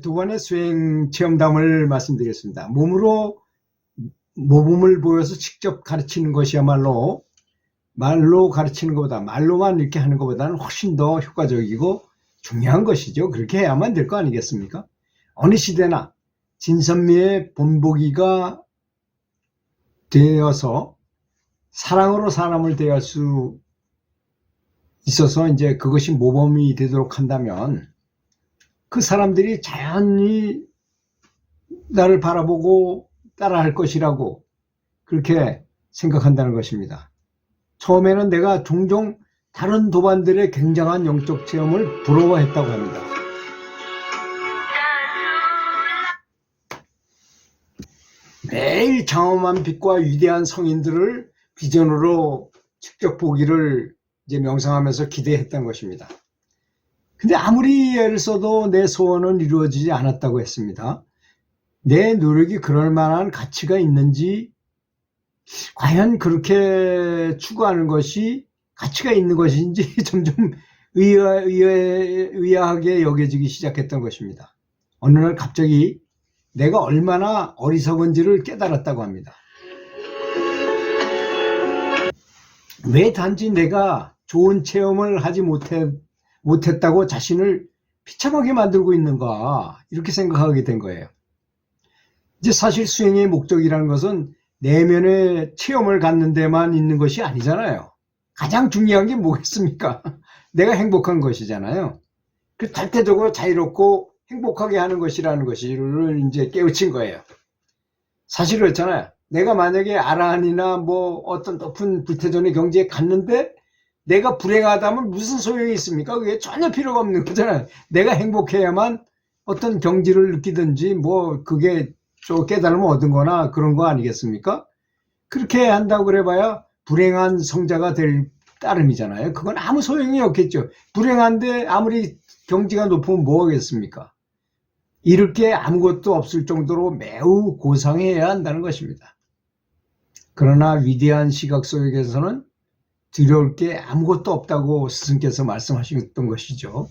두 번의 수행 체험담을 말씀드리겠습니다. 몸으로 모범을 보여서 직접 가르치는 것이야말로 말로 가르치는 것보다 말로만 이렇게 하는 것보다는 훨씬 더 효과적이고 중요한 것이죠. 그렇게 해야만 될 거 아니겠습니까? 어느 시대나 진선미의 본보기가 되어서 사랑으로 사람을 대할 수 있어서 이제 그것이 모범이 되도록 한다면 그 사람들이 자연히 나를 바라보고 따라할 것이라고 그렇게 생각한다는 것입니다. 처음에는 내가 종종 다른 도반들의 굉장한 영적 체험을 부러워했다고 합니다. 매일 장엄한 빛과 위대한 성인들을 비전으로 직접 보기를 이제 명상하면서 기대했던 것입니다. 근데 아무리 애를 써도 내 소원은 이루어지지 않았다고 했습니다. 내 노력이 그럴 만한 가치가 있는지, 과연 그렇게 추구하는 것이 가치가 있는 것인지 점점 의아, 의아, 의아하게 여겨지기 시작했던 것입니다. 어느 날 갑자기 내가 얼마나 어리석은지를 깨달았다고 합니다. 왜 단지 내가 좋은 체험을 하지 못해, 못했다고 자신을 비참하게 만들고 있는가, 이렇게 생각하게 된 거예요. 이제 사실 수행의 목적이라는 것은 내면의 체험을 갖는 데만 있는 것이 아니잖아요. 가장 중요한 게 뭐겠습니까? 내가 행복한 것이잖아요. 그 절대적으로 자유롭고 행복하게 하는 것이라는 것을 이제 깨우친 거예요. 사실 그렇잖아요. 내가 만약에 아라한이나 뭐 어떤 높은 불태전의 경지에 갔는데 내가 불행하다면 무슨 소용이 있습니까? 그게 전혀 필요가 없는 거잖아요. 내가 행복해야만 어떤 경지를 느끼든지 뭐 그게 저 깨달음을 얻은 거나 그런 거 아니겠습니까? 그렇게 한다고 그래봐야 불행한 성자가 될 따름이잖아요. 그건 아무 소용이 없겠죠. 불행한데 아무리 경지가 높으면 뭐 하겠습니까? 이럴 게 아무것도 없을 정도로 매우 고상해야 한다는 것입니다. 그러나 위대한 시각 속에서는 두려울 게 아무것도 없다고 스승께서 말씀하셨던 것이죠.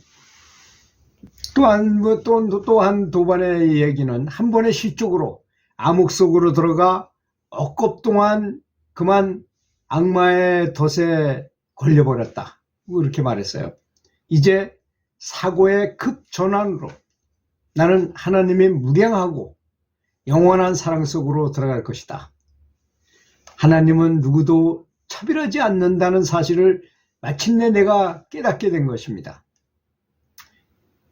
또한 뭐 또, 또한 도반의 얘기는 한 번의 실족으로 암흑 속으로 들어가 억겁 동안 그만 악마의 덫에 걸려버렸다. 이렇게 말했어요. 이제 사고의 급전환으로 나는 하나님의 무량하고 영원한 사랑 속으로 들어갈 것이다. 하나님은 누구도 차별하지 않는다는 사실을 마침내 내가 깨닫게 된 것입니다.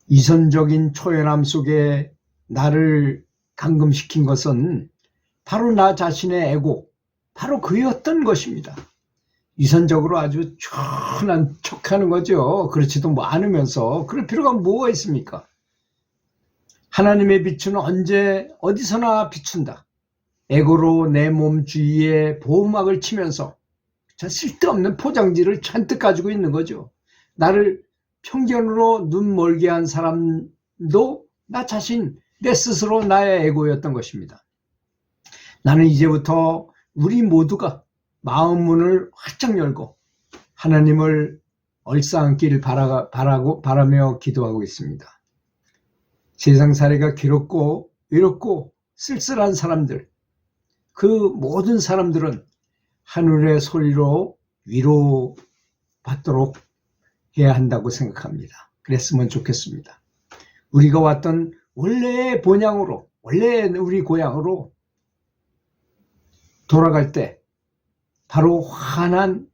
이선적인 초연함 속에 나를 감금시킨 것은 바로 나 자신의 에고, 바로 그였던 것입니다. 이선적으로 아주 천한 척 하는 거죠. 그렇지도 뭐 않으면서 그럴 필요가 뭐가 있습니까? 하나님의 빛은 언제 어디서나 비춘다. 에고로 내 몸 주위에 보호막을 치면서 저 쓸데없는 포장지를 잔뜩 가지고 있는 거죠. 나를 편견으로 눈 멀게 한 사람도 나 자신, 내 스스로 나의 에고였던 것입니다. 나는 이제부터 우리 모두가 마음 문을 활짝 열고 하나님을 얼싸안기를 바라, 바라고, 바라며 기도하고 있습니다. 세상 사례가 괴롭고 외롭고 쓸쓸한 사람들, 그 모든 사람들은 하늘의 소리로 위로받도록 해야 한다고 생각합니다. 그랬으면 좋겠습니다. 우리가 왔던 원래의 본향으로, 원래 우리 고향으로 돌아갈 때 바로 환한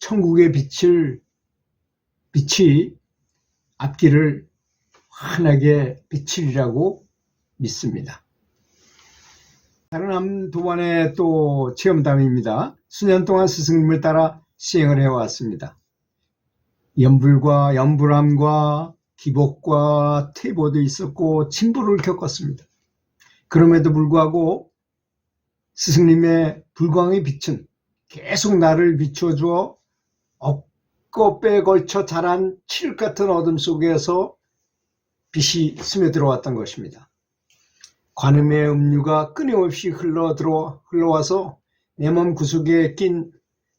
천국의 빛을 빛이 앞길을 환하게 비치리라고 믿습니다. 다른 한두 번의 또 체험담입니다. 수년 동안 스승님을 따라 시행을 해왔습니다. 연불과 연불함과 기복과 퇴보도 있었고 진보를 겪었습니다. 그럼에도 불구하고 스승님의 불광의 빛은 계속 나를 비추어 주어 억겁에 걸쳐 자란 칠흑 같은 어둠 속에서 빛이 스며들어왔던 것입니다. 관음의 음류가 끊임없이 흘러 들어 흘러와서 내 몸 구석에 낀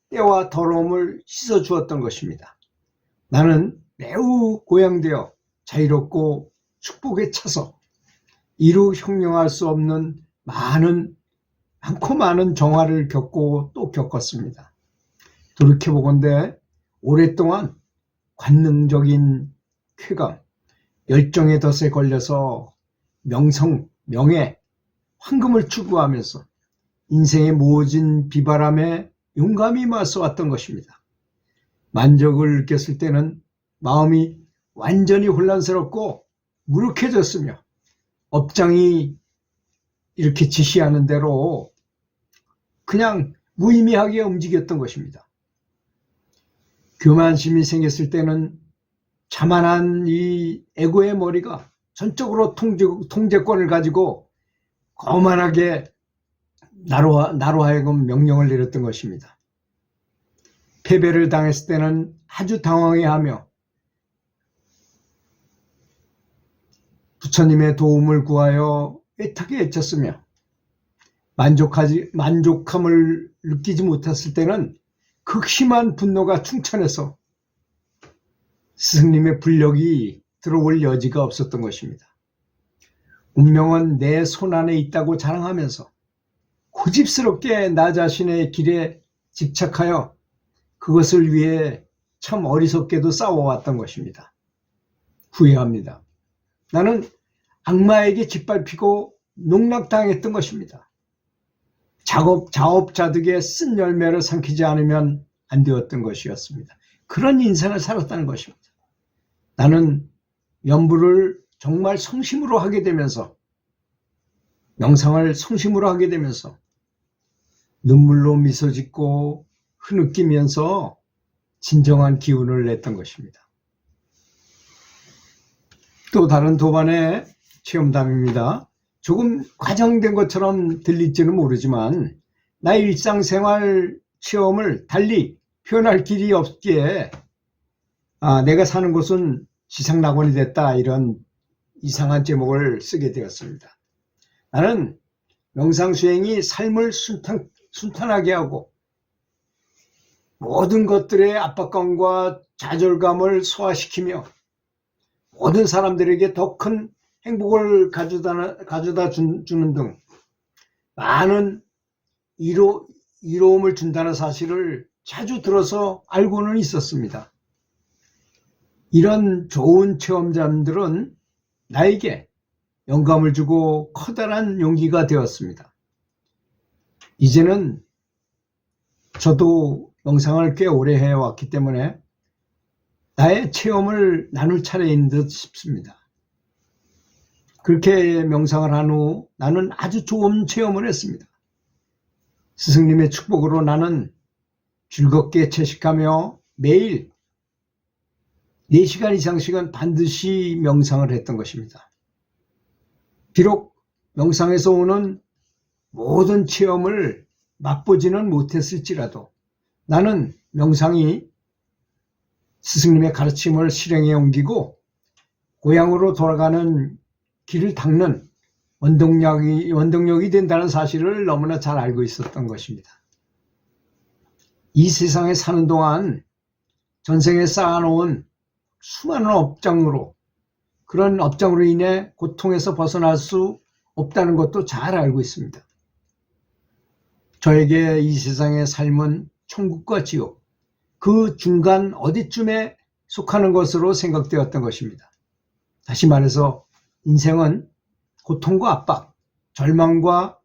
때와 더러움을 씻어 주었던 것입니다. 나는 매우 고양되어 자유롭고 축복에 차서 이루 형용할 수 없는 많은 많고 많은 정화를 겪고 또 겪었습니다. 돌이켜보건대 오랫동안 관능적인 쾌감, 열정의 덫에 걸려서 명성, 명예, 황금을 추구하면서 인생의 모진 비바람에 용감히 맞서왔던 것입니다. 만족을 느꼈을 때는 마음이 완전히 혼란스럽고 무력해졌으며 업장이 이렇게 지시하는 대로 그냥 무의미하게 움직였던 것입니다. 교만심이 생겼을 때는 자만한 이 에고의 머리가 전적으로 통제, 통제권을 가지고 거만하게 나로, 나로 하여금 명령을 내렸던 것입니다. 패배를 당했을 때는 아주 당황해하며 부처님의 도움을 구하여 애타게 애쳤으며 만족하지 만족함을 느끼지 못했을 때는 극심한 분노가 충천해서 스승님의 불력이 들어올 여지가 없었던 것입니다. 운명은 내 손 안에 있다고 자랑하면서 고집스럽게 나 자신의 길에 집착하여 그것을 위해 참 어리석게도 싸워왔던 것입니다. 후회합니다. 나는 악마에게 짓밟히고 농락당했던 것입니다. 작업, 자업자득의 쓴 열매를 삼키지 않으면 안 되었던 것이었습니다. 그런 인생을 살았다는 것입니다. 나는 연부를 정말 성심으로 하게 되면서 명상을 성심으로 하게 되면서 눈물로 미소 짓고 흐느끼면서 진정한 기운을 냈던 것입니다. 또 다른 도반의 체험담입니다. 조금 과장된 것처럼 들릴지는 모르지만 나의 일상생활 체험을 달리 표현할 길이 없기에 아, 내가 사는 곳은 지상낙원이 됐다 이런 이상한 제목을 쓰게 되었습니다. 나는 명상수행이 삶을 순탄, 순탄하게 하고 모든 것들의 압박감과 좌절감을 소화시키며 모든 사람들에게 더 큰 행복을 가져다, 가져다 준, 주는 등 많은 이로, 이로움을 준다는 사실을 자주 들어서 알고는 있었습니다. 이런 좋은 체험자들은 나에게 영감을 주고 커다란 용기가 되었습니다. 이제는 저도 명상을 꽤 오래 해왔기 때문에 나의 체험을 나눌 차례인 듯 싶습니다. 그렇게 명상을 한 후 나는 아주 좋은 체험을 했습니다. 스승님의 축복으로 나는 즐겁게 채식하며 매일 4시간 이상씩은 반드시 명상을 했던 것입니다. 비록 명상에서 오는 모든 체험을 맛보지는 못했을지라도 나는 명상이 스승님의 가르침을 실행에 옮기고 고향으로 돌아가는 길을 닦는 원동력이, 원동력이 된다는 사실을 너무나 잘 알고 있었던 것입니다. 이 세상에 사는 동안 전생에 쌓아놓은 수많은 업장으로 그런 업장으로 인해 고통에서 벗어날 수 없다는 것도 잘 알고 있습니다. 저에게 이 세상의 삶은 천국과 지옥, 그 중간 어디쯤에 속하는 것으로 생각되었던 것입니다. 다시 말해서 인생은 고통과 압박, 절망과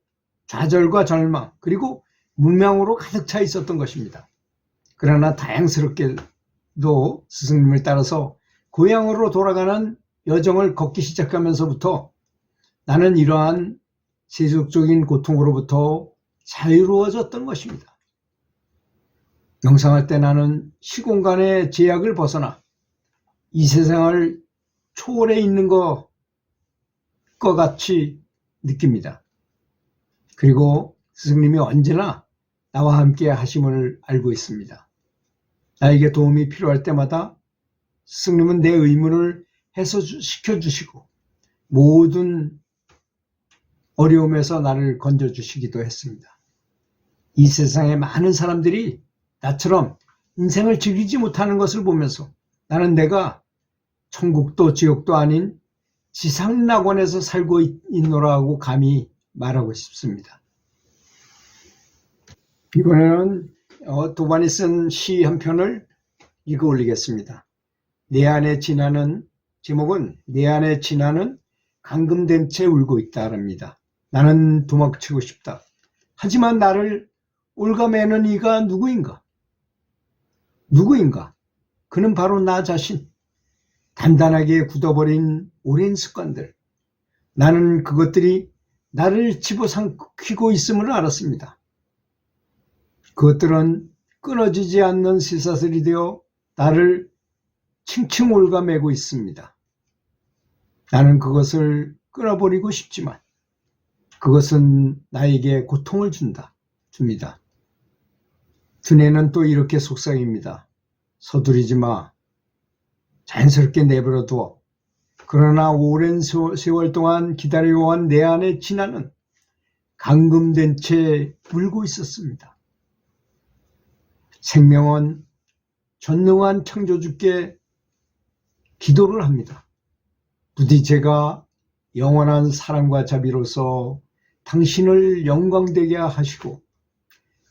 좌절과 절망, 그리고 문명으로 가득 차 있었던 것입니다. 그러나 다양스럽게 도 스승님을 따라서 고향으로 돌아가는 여정을 걷기 시작하면서부터 나는 이러한 세속적인 고통으로부터 자유로워졌던 것입니다. 명상할 때 나는 시공간의 제약을 벗어나 이 세상을 초월해 있는 것, 것 같이 느낍니다. 그리고 스승님이 언제나 나와 함께 하심을 알고 있습니다. 나에게 도움이 필요할 때마다 스승님은 내 의문을 해소시켜 주시고 모든 어려움에서 나를 건져 주시기도 했습니다. 이 세상에 많은 사람들이 나처럼 인생을 즐기지 못하는 것을 보면서 나는 내가 천국도 지옥도 아닌 지상낙원에서 살고 있- 있노라고 감히 말하고 싶습니다. 이번에는 어, 도반이 쓴 시 한 편을 읽어 올리겠습니다. 내 안에 지나는 제목은 내 안에 지나는 감금된 채 울고 있다랍니다. 나는 도망치고 싶다. 하지만 나를 올가매는 이가 누구인가? 누구인가? 그는 바로 나 자신. 단단하게 굳어버린 오랜 습관들. 나는 그것들이 나를 집어삼키고 있음을 알았습니다. 그것들은 끊어지지 않는 쇠사슬이 되어 나를 칭칭 올가매고 있습니다. 나는 그것을 끊어버리고 싶지만 그것은 나에게 고통을 준다, 줍니다. 두뇌는 또 이렇게 속삭입니다. 서두르지 마. 자연스럽게 내버려 두어. 그러나 오랜 세- 세월 동안 기다려온 내 안의 진화는 감금된 채 울고 있었습니다. 생명은 전능한 창조주께 기도를 합니다. 부디 제가 영원한 사랑과 자비로서 당신을 영광되게 하시고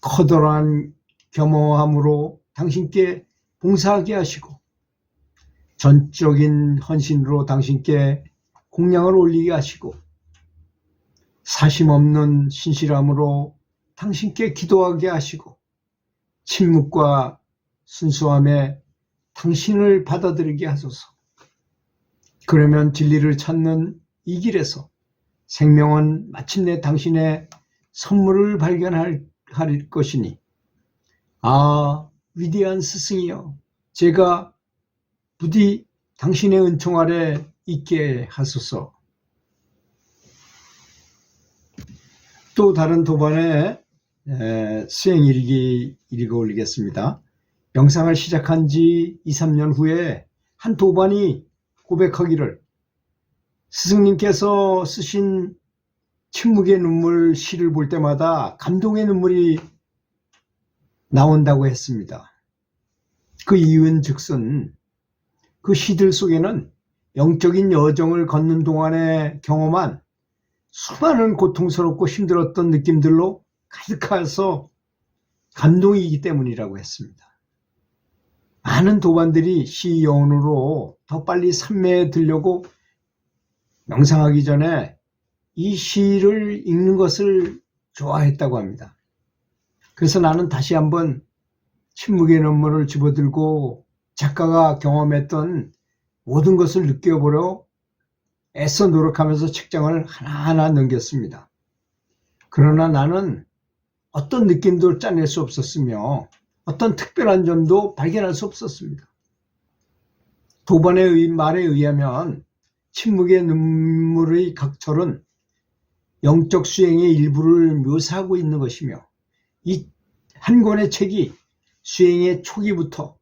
커다란 겸허함으로 당신께 봉사하게 하시고 전적인 헌신으로 당신께 공양을 올리게 하시고 사심 없는 신실함으로 당신께 기도하게 하시고 침묵과 순수함에 당신을 받아들이게 하소서. 그러면 진리를 찾는 이 길에서 생명은 마침내 당신의 선물을 발견할 할 것이니 아 위대한 스승이여 제가 부디 당신의 은총 아래 있게 하소서 또 다른 도반의 에, 수행 일기 읽어 올리겠습니다. 명상을 시작한 지 2, 3년 후에 한 도반이 고백하기를 스승님께서 쓰신 침묵의 눈물 시를 볼 때마다 감동의 눈물이 나온다고 했습니다. 그 이유는 즉슨 그 시들 속에는 영적인 여정을 걷는 동안에 경험한 수많은 고통스럽고 힘들었던 느낌들로 가득해서 감동이기 때문이라고 했습니다. 많은 도반들이 시 여운으로 더 빨리 산매에 들려고 명상하기 전에 이 시를 읽는 것을 좋아했다고 합니다. 그래서 나는 다시 한번 침묵의 눈물을 집어들고 작가가 경험했던 모든 것을 느껴보려 애써 노력하면서 책장을 하나하나 넘겼습니다. 그러나 나는 어떤 느낌도 짜낼 수 없었으며 어떤 특별한 점도 발견할 수 없었습니다. 도반의 의- 말에 의하면 침묵의 눈물의 각철은 영적 수행의 일부를 묘사하고 있는 것이며 이 한 권의 책이 수행의 초기부터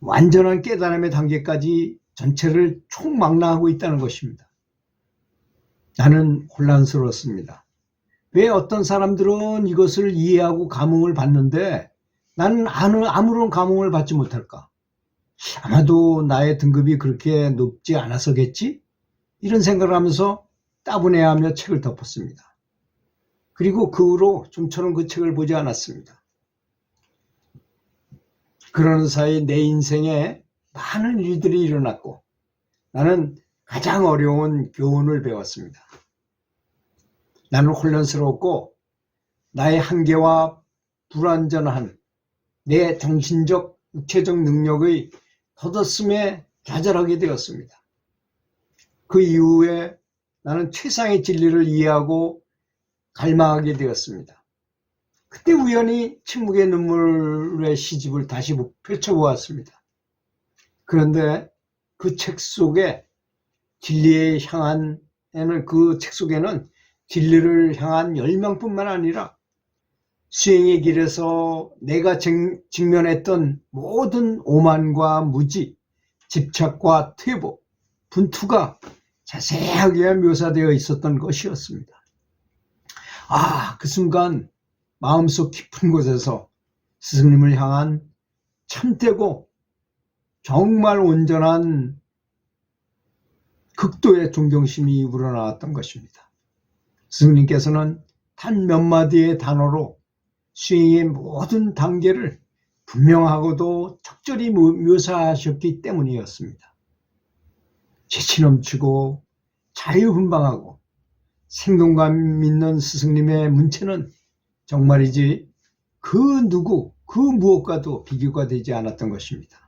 완전한 깨달음의 단계까지 전체를 총망라하고 있다는 것입니다. 나는 혼란스러웠습니다. 왜 어떤 사람들은 이것을 이해하고 감흥을 받는데 나는 아무- 아무런 감흥을 받지 못할까? 아마도 나의 등급이 그렇게 높지 않아서겠지? 이런 생각을 하면서 따분해하며 책을 덮었습니다. 그리고 그 후로 좀처럼 그 책을 보지 않았습니다. 그러는 사이 내 인생에 많은 일들이 일어났고 나는 가장 어려운 교훈을 배웠습니다. 나는 혼란스러웠고 나의 한계와 불완전한 내 정신적, 육체적 능력의 덧없음에 좌절하게 되었습니다. 그 이후에 나는 최상의 진리를 이해하고 갈망하게 되었습니다. 그때 우연히 침묵의 눈물의 시집을 다시 펼쳐보았습니다. 그런데 그 책 속에 진리에 향한 에는 그 책 속에는 진리를 향한 열망뿐만 아니라 수행의 길에서 내가 직- 직면했던 모든 오만과 무지, 집착과 퇴보, 분투가 자세하게 묘사되어 있었던 것이었습니다. 아, 그 순간 마음속 깊은 곳에서 스승님을 향한 참되고 정말 온전한 극도의 존경심이 우러나왔던 것입니다. 스승님께서는 단 몇 마디의 단어로 수행의 모든 단계를 분명하고도 적절히 묘- 묘사하셨기 때문이었습니다. 재치 넘치고 자유분방하고 생동감 있는 스승님의 문체는 정말이지 그 누구, 그 무엇과도 비교가 되지 않았던 것입니다.